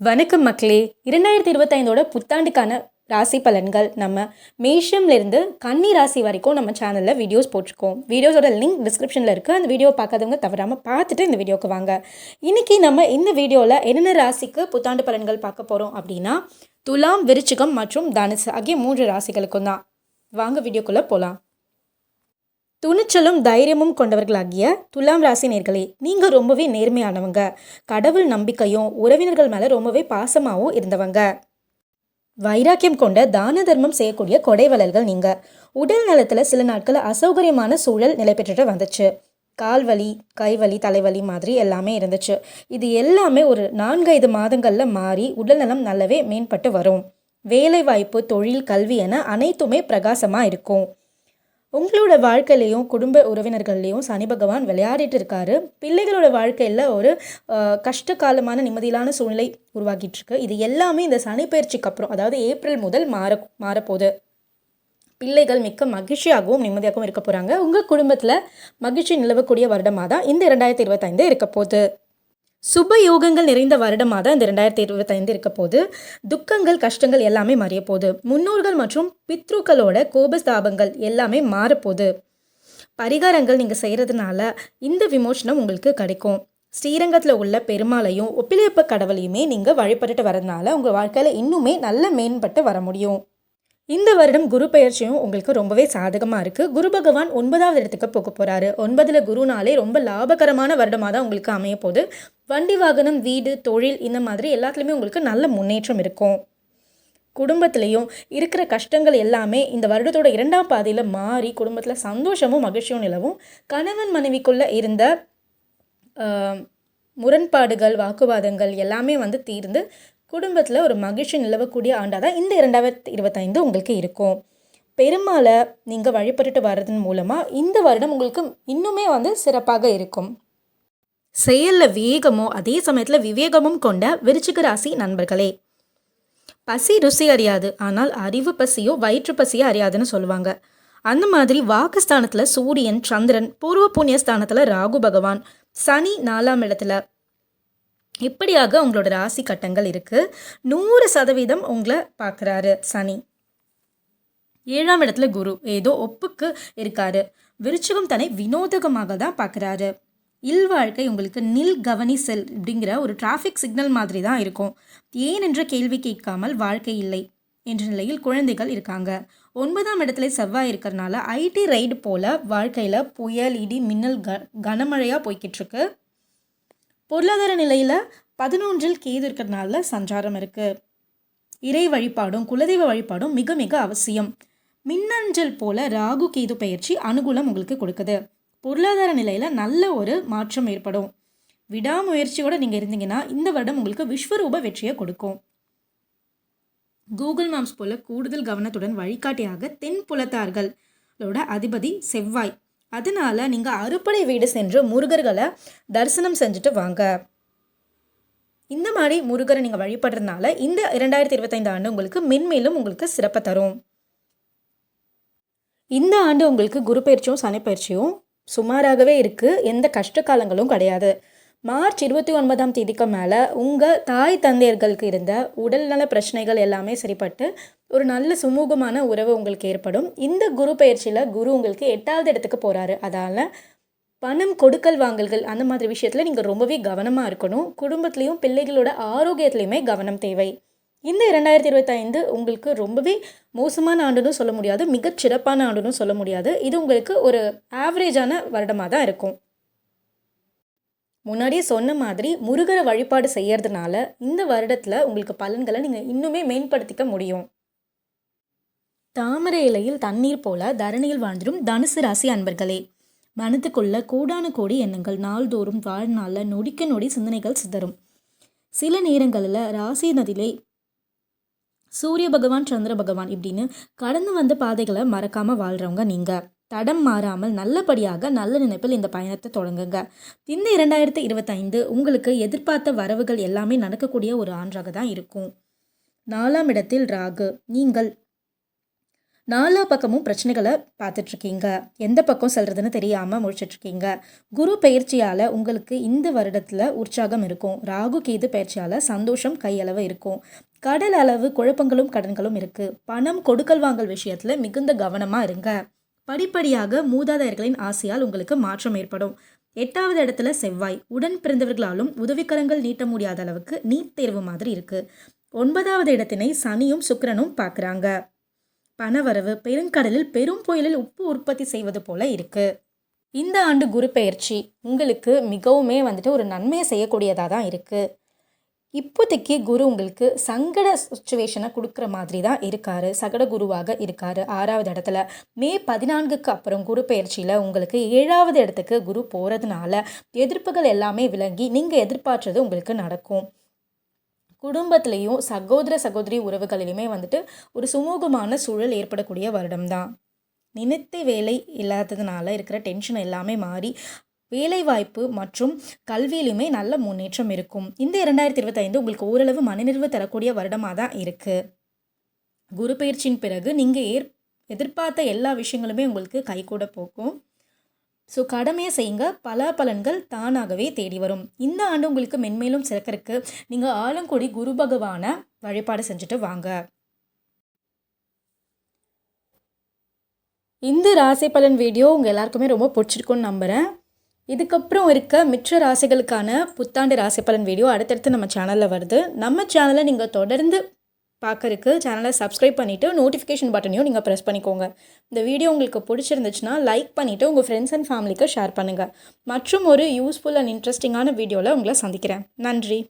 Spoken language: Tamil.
வணக்கம் மக்களே. இரண்டாயிரத்தி இருபத்தைந்தோட புத்தாண்டுக்கான ராசி பலன்கள் நம்ம மேஷம்லேருந்து கன்னி ராசி வரைக்கும் நம்ம சேனலில் வீடியோஸ் போட்டிருக்கோம். வீடியோஸோட லிங்க் டிஸ்கிரிப்ஷனில் இருக்குது அந்த வீடியோ பார்க்காதவங்க தவறாமல் பார்த்துட்டு இந்த வீடியோக்கு வாங்க. இன்றைக்கி நம்ம இந்த வீடியோவில் என்னென்ன ராசிக்கு புத்தாண்டு பலன்கள் பார்க்க போகிறோம் அப்படின்னா துலாம் விருச்சிகம் மற்றும் தனுசு ஆகிய மூன்று ராசிகளுக்கும் தான். வாங்க வீடியோக்குள்ளே போகலாம் துணிச்சலும் தைரியமும் கொண்டவர்களாகிய துலாம் ராசி நேர்களே நீங்கள் ரொம்பவே நேர்மையானவங்க. கடவுள் நம்பிக்கையும் உறவினர்கள் மேலே ரொம்பவே பாசமாகவும் இருந்தவங்க. வைராக்கியம் கொண்ட தான தர்மம் செய்யக்கூடிய கொடைவளர்கள் நீங்கள் உடல் நலத்தில் சில நாட்கள் அசௌகரியமான சூழல் நிலை பெற்றுட்டு வந்துச்சு. கால் வலி கைவலி தலைவலி மாதிரி எல்லாமே இருந்துச்சு. இது எல்லாமே ஒரு நான்கைந்து மாதங்களில் மாறி உடல்நலம் நல்லாவே மேம்பட்டு வரும். வேலைவாய்ப்பு தொழில் கல்வி என அனைத்துமே பிரகாசமாக இருக்கும். உங்களோட வாழ்க்கையிலையும் குடும்ப உறவினர்கள்லேயும் சனி பகவான் விளையாடிட்டு இருக்காரு பிள்ளைகளோட வாழ்க்கையில் ஒரு கஷ்ட காலமான நிம்மதியிலான சூழ்நிலை உருவாக்கிட்டு இருக்கு இது எல்லாமே இந்த சனி பயிற்சிக்கு அப்புறம் அதாவது ஏப்ரல் முதல் மாற மாறப்போகுது. பிள்ளைகள் மிக்க மகிழ்ச்சியாகவும் நிம்மதியாகவும் இருக்க போகிறாங்க உங்கள் குடும்பத்தில் மகிழ்ச்சி நிலவக்கூடிய வருடமாக தான் இந்த ரெண்டாயிரத்தி இருபத்தைந்து இருக்க போகுது. சுப யோகங்கள் நிறைந்த வருடமாக தான் இந்த ரெண்டாயிரத்தி இருபத்தைந்து இருக்க போது துக்கங்கள் கஷ்டங்கள் எல்லாமே மறைய போகுது முன்னோர்கள் மற்றும் பித்ருக்களோட கோபஸ்தாபங்கள் எல்லாமே மாறப்போகுது. பரிகாரங்கள் நீங்கள் செய்கிறதுனால இந்த விமோசனம் உங்களுக்கு கிடைக்கும். ஸ்ரீரங்கத்தில் உள்ள பெருமாளையும் ஒப்பிலியப்ப கடவுளையுமே நீங்கள் வழிபட்டுட்டு வரதுனால உங்கள் வாழ்க்கையில் இன்னுமே நல்ல மேம்பட்டு வர முடியும். இந்த வருடம் குரு பெயர்ச்சியும் உங்களுக்கு ரொம்பவே சாதகமாக இருக்குது குரு பகவான் ஒன்பதாவது இடத்துக்கு போக போகிறாரு ஒன்பதில் குருனாலே ரொம்ப லாபகரமான வருடமாக தான் உங்களுக்கு அமைய போகுது வண்டி வாகனம் வீடு தொழில் இந்த மாதிரி எல்லாத்துலேயுமே உங்களுக்கு நல்ல முன்னேற்றம் இருக்கும். குடும்பத்திலையும் இருக்கிற கஷ்டங்கள் எல்லாமே இந்த வருடத்தோட இரண்டாம் பாதையில் மாறி குடும்பத்தில் சந்தோஷமும் மகிழ்ச்சியும் நிலவும். கணவன் மனைவிக்குள்ளே இருந்த முரண்பாடுகள் வாக்குவாதங்கள் எல்லாமே வந்து தீர்ந்து குடும்பத்தில் ஒரு மகிழ்ச்சி நிலவக்கூடிய ஆண்டாக தான் இந்த இரண்டாயிரத்தி இருபத்தைந்து உங்களுக்கு இருக்கும். பெருமாளை நீங்கள் வழிபட்டுட்டு வர்றதன் மூலமாக இந்த வருடம் உங்களுக்கு இன்னுமே வந்து சிறப்பாக இருக்கும். செயலில் வேகமோ அதே சமயத்தில் விவேகமும் கொண்ட விருச்சிக ராசி நண்பர்களே. பசி ருசி அறியாது ஆனால் அறிவு பசியோ வயிற்று பசியோ அறியாதுன்னு சொல்லுவாங்க. அந்த மாதிரி வாக்குஸ்தானத்தில் சூரியன் சந்திரன் பூர்வ புண்ணிய ஸ்தானத்தில் ராகு பகவான் சனி நாலாம் இடத்துல. இப்படியாக உங்களோட ராசி கட்டங்கள் இருக்குது நூறு சதவீதம் உங்களை பார்க்குறாரு சனி. ஏழாம் இடத்துல குரு ஏதோ ஒப்புக்கு இருக்காரு. விருச்சிகம் தன்னை வினோதகமாக தான் பார்க்குறாரு. இல்வாழ்க்கை உங்களுக்கு நில் கவனி செல் அப்படிங்கிற ஒரு டிராஃபிக் சிக்னல் மாதிரி தான் இருக்கும். ஏன் என்ற கேள்வி கேட்காமல் வாழ்க்கை இல்லை என்ற நிலையில் குழந்தைகள் இருக்காங்க. ஒன்பதாம் இடத்துல செவ்வாய் இருக்கிறனால ஐடி ரைடு போல வாழ்க்கையில் புயல் இடி மின்னல் க கனமழையாக போய்கிட்டுருக்கு. பொருளாதார நிலையில் பதினொன்றில் கேது இருக்கிறனால சஞ்சாரம் இருக்குது இறை வழிபாடும் குலதெய்வ வழிபாடும் மிக மிக அவசியம். மின்னஞ்சல் போல ராகு கேது பயிற்சி அனுகூலம் உங்களுக்கு கொடுக்குது. பொருளாதார நிலையில் நல்ல ஒரு மாற்றம் ஏற்படும். விடாமுயற்சியோடு நீங்கள் இருந்தீங்கன்னா இந்த வருடம் உங்களுக்கு விஸ்வரூப வெற்றியை கொடுக்கும். கூகுள் மேப்ஸ் போல கூடுதல் கவனத்துடன் வழிகாட்டியாக தென் புலத்தார்களோட அதிபதி செவ்வாய். அதனால நீங்கள் அறுப்படை வீடு சென்று முருகர்களை தரிசனம் செஞ்சுட்டு வாங்க. இந்த மாதிரி முருகரை நீங்கள் வழிபடுறதுனால இந்த இரண்டாயிரத்தி இருபத்தைந்து ஆண்டு உங்களுக்கு மென்மேலும் உங்களுக்கு சிறப்பை தரும். இந்த ஆண்டு உங்களுக்கு குரு பயிற்சியும் சனி பயிற்சியும் சுமாராகவே இருக்குது எந்த கஷ்ட காலங்களும் கிடையாது. மார்ச் இருபத்தி ஒன்பதாம் தேதிக்கு மேலே உங்கள் தாய் தந்தையர்களுக்கு இருந்த உடல்நல பிரச்சனைகள் எல்லாமே சரிப்பட்டு ஒரு நல்ல சுமூகமான உறவு உங்களுக்கு ஏற்படும். இந்த குரு பயிற்சியில் குரு உங்களுக்கு எட்டாவது இடத்துக்கு போகிறாரு அதால் பணம் கொடுக்கல் வாங்கல்கள் அந்த மாதிரி விஷயத்தில் நீங்கள் ரொம்பவே கவனமாக இருக்கணும். குடும்பத்துலேயும் பிள்ளைகளோட ஆரோக்கியத்துலேயுமே கவனம் தேவை. இந்த இரண்டாயிரத்தி இருபத்தைந்து உங்களுக்கு ரொம்பவே மோசமான ஆண்டுன்னு சொல்ல முடியாது மிகச் சிறப்பான ஆண்டுன்னு சொல்ல முடியாது. இது உங்களுக்கு ஒரு ஆவரேஜான வருடமாக தான் இருக்கும். முன்னாடியே சொன்ன மாதிரி முருகரை வழிபாடு செய்யறதுனால இந்த வருடத்தில் உங்களுக்கு பலன்களை நீங்கள் இன்னுமே மேம்படுத்திக்க முடியும். தாமரை இலையில் தண்ணீர் போல தரணியில் வாழ்ந்திடும் தனுசு ராசி அன்பர்களே மனத்துக்குள்ள கோடான கோடி எண்ணங்கள் நாள்தோறும் வாழ்நாளில் நொடிக்க நொடி சிந்தனைகள் சிதறும். சில நேரங்களில் ராசி நதியிலே சூரிய பகவான் சந்திர பகவான் இப்படின்னு கடந்து வந்த பாதைகளை மறக்காம வாழ்றவங்க நீங்க. தடம் மாறாமல் நல்லபடியாக நல்ல நினைப்பில் இந்த பயணத்தை தொடங்குங்க. இந்த இரண்டாயிரத்தி இருபத்தைந்து உங்களுக்கு எதிர்பார்த்த வரவுகள் எல்லாமே நடக்கக்கூடிய ஒரு ஆண்டாக தான் இருக்கும். நாலாம் இடத்தில் ராகு. நீங்கள் நாலா பக்கமும் பிரச்சனைகளை பார்த்துட்ருக்கீங்க. எந்த பக்கம் செல்கிறதுன்னு தெரியாமல் முழிச்சிட்ருக்கீங்க. குரு பயிற்சியால் உங்களுக்கு இந்த வருடத்தில் உற்சாகம் இருக்கும். ராகு கேது பயிற்சியால் சந்தோஷம் கையளவு இருக்கும். கடல் அளவு குழப்பங்களும் கடன்களும் இருக்குது பணம் கொடுக்கல் வாங்கல் விஷயத்தில் மிகுந்த கவனமாக இருங்க. படிப்படியாக மூதாதையர்களின் ஆசையால் உங்களுக்கு மாற்றம் ஏற்படும். எட்டாவது இடத்துல செவ்வாய். உடன் பிறந்தவர்களாலும் உதவிக்கரங்கள் நீட்ட முடியாத அளவுக்கு நீட் தேர்வு மாதிரி இருக்குது ஒன்பதாவது இடத்தினை சனியும் சுக்கரனும் பார்க்குறாங்க. பணவரவு பெருங்கடலில் பெரும் புயலில் உப்பு உற்பத்தி செய்வது போல இருக்கு. இந்த ஆண்டு குரு பெயர்ச்சி உங்களுக்கு மிகவுமே வந்துட்டு ஒரு நன்மையை செய்யக்கூடியதாக தான் இருக்குது இப்போதைக்கு குரு உங்களுக்கு சங்கட சுச்சுவேஷனை கொடுக்குற மாதிரி தான் இருக்காரு. சகட குருவாக இருக்காரு ஆறாவது இடத்துல. மே பதினான்குக்கு அப்புறம் குரு பயிற்சியில் உங்களுக்கு ஏழாவது இடத்துக்கு குரு போகிறதுனால எதிர்ப்புகள் எல்லாமே விளங்கி நீங்கள் எதிர்பார்த்தது உங்களுக்கு நடக்கும். குடும்பத்திலையும் சகோதர சகோதரி உறவுகளிலுமே வந்துட்டு ஒரு சுமூகமான சூழல் ஏற்படக்கூடிய வருடம் தான் நினைத்த வேலை இல்லாததுனால இருக்கிற டென்ஷன் எல்லாமே மாறி வேலைவாய்ப்பு மற்றும் கல்வியிலுமே நல்ல முன்னேற்றம் இருக்கும். இந்த இரண்டாயிரத்தி இருபத்தைந்து உங்களுக்கு ஓரளவு மனநிறைவு தரக்கூடிய வருடமாக தான் இருக்குது குரு பயிற்சியின் பிறகு நீங்கள் ஏற் எதிர்பார்த்த எல்லா விஷயங்களுமே உங்களுக்கு கைகூட போகும். ஸோ கடமையை செய்யுங்க. பல பலன்கள் தானாகவே தேடி வரும். இந்த ஆண்டு உங்களுக்கு மென்மேலும் சிறக்கிறதுக்கு நீங்கள் ஆலங்குடி குரு பகவானை வழிபாடு செஞ்சுட்டு வாங்க. இந்த ராசி பலன் வீடியோ உங்கள் எல்லாருக்குமே ரொம்ப பிடிச்சிருக்குன்னு நம்புகிறேன் இதுக்கப்புறம் இருக்க மிற்ற ராசிகளுக்கான புத்தாண்டு ராசி பலன் வீடியோ அடுத்தடுத்து நம்ம சேனலில் வருது. நம்ம சேனலை நீங்கள் தொடர்ந்து பார்க்கறக்கு சேனலை சப்ஸ்கிரைப் பண்ணிவிட்டு நோட்டிஃபிகேஷன் பட்டனையும் நீங்கள் ப்ரெஸ் பண்ணிக்கோங்க. இந்த வீடியோ உங்களுக்கு பிடிச்சிருந்துச்சுன்னா லைக் பண்ணிவிட்டு உங்கள் ஃப்ரெண்ட்ஸ் அண்ட் ஃபேமிலிக்கு ஷேர் பண்ணுங்கள் மற்றும் ஒரு யூஸ்ஃபுல் அண்ட் இன்ட்ரெஸ்டிங்கான வீடியோவில் உங்களை சந்திக்கிறேன். நன்றி.